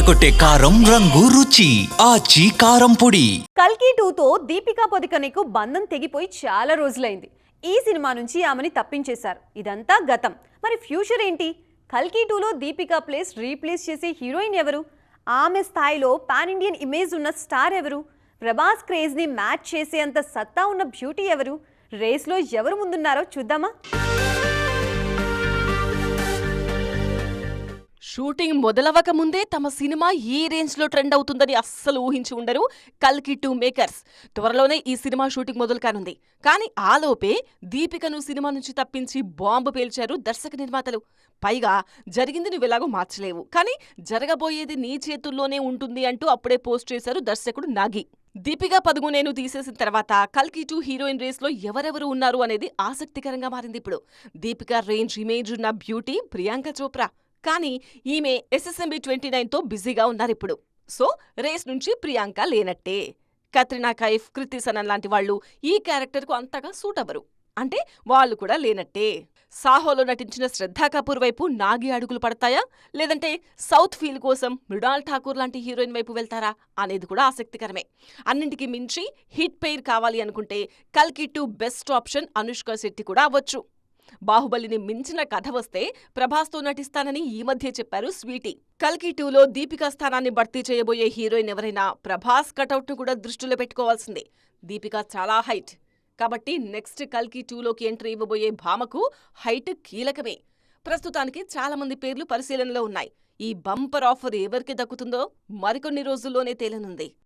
అదరగొట్టే కారం రంగు రుచి ఆచి కారం పొడి. కల్కి టూతో దీపికా పదుకనెకు బంధం తెగిపోయి చాలా రోజులైంది. ఈ సినిమా నుంచి ఆమెని తప్పించేశారు. ఇదంతా గతం. మరి ఫ్యూచర్ ఏంటి? కల్కి టూలో దీపికా ప్లేస్ రీప్లేస్ చేసే హీరోయిన్ ఎవరు? ఆమె స్థాయిలో పాన్ ఇండియన్ ఇమేజ్ ఉన్న స్టార్ ఎవరు? ప్రభాస్ క్రేజ్ని మ్యాచ్ చేసేంత సత్తా ఉన్న బ్యూటీ ఎవరు? రేస్లో ఎవరు ముందున్నారో చూద్దామా? షూటింగ్ మొదలవక ముందే తమ సినిమా ఈ రేంజ్లో ట్రెండ్ అవుతుందని అస్సలు ఊహించి ఉండరు కల్కి టూ మేకర్స్. త్వరలోనే ఈ సినిమా షూటింగ్ మొదలు కానుంది కానీ ఆలోపే దీపికను సినిమా నుంచి తప్పించి బాంబు పేల్చారు దర్శక నిర్మాతలు. పైగా జరిగింది నువ్వెలాగో మార్చలేవు. కానీ జరగబోయేది నీ చేతుల్లోనే ఉంటుంది అంటూ అప్పుడే పోస్ట్ చేశారు దర్శకుడు నాగి. దీపికా పదుగునేను తీసేసిన తర్వాత కల్కి టూ హీరోయిన్ రేస్లో ఎవరెవరు ఉన్నారు అనేది ఆసక్తికరంగా మారింది ఇప్పుడు. దీపికా రేంజ్ ఇమేజ్ ఉన్న బ్యూటీ ప్రియాంక చోప్రా. కానీ ఈమె ఎస్ఎస్ఎంబి ట్వంటీ నైన్తో బిజీగా ఉన్నారిప్పుడు. సో రేస్ నుంచి ప్రియాంక లేనట్టే. కత్రినా కైఫ్ కృతి సనన్ లాంటి వాళ్ళు ఈ క్యారెక్టర్కు అంతగా సూట్ అవ్వరు. అంటే వాళ్ళు కూడా లేనట్టే. సాహోలో నటించిన శ్రద్ధా కపూర్ వైపు నాగి అడుగులు పడతాయా? లేదంటే సౌత్ ఫీల్ కోసం మృడాల్ ఠాకూర్ లాంటి హీరోయిన్ వైపు వెళ్తారా? అనేది కూడా ఆసక్తికరమే. అన్నింటికి మించి హిట్ పెయిర్ కావాలి అనుకుంటే కల్కి two best option Anushka Shetty కూడా అవ్వచ్చు. బాహుబలిని మించిన కథ వస్తే ప్రభాస్తో నటిస్తానని ఈ మధ్య చెప్పారు స్వీటీ. కల్కి టూలో దీపికా స్థానాన్ని భర్తీ చేయబోయే హీరోయిన్ ఎవరైనా ప్రభాస్ కటౌట్ను కూడా దృష్టిలో పెట్టుకోవాల్సిందే. దీపికా చాలా హైట్. కాబట్టి నెక్స్ట్ కల్కి టూలోకి ఎంట్రీ ఇవ్వబోయే భామకు హైట్ కీలకమే. ప్రస్తుతానికి చాలా మంది పేర్లు పరిశీలనలో ఉన్నాయి. ఈ బంపర్ ఆఫర్ ఎవరికి దక్కుతుందో మరికొన్ని రోజుల్లోనే తేలనుంది.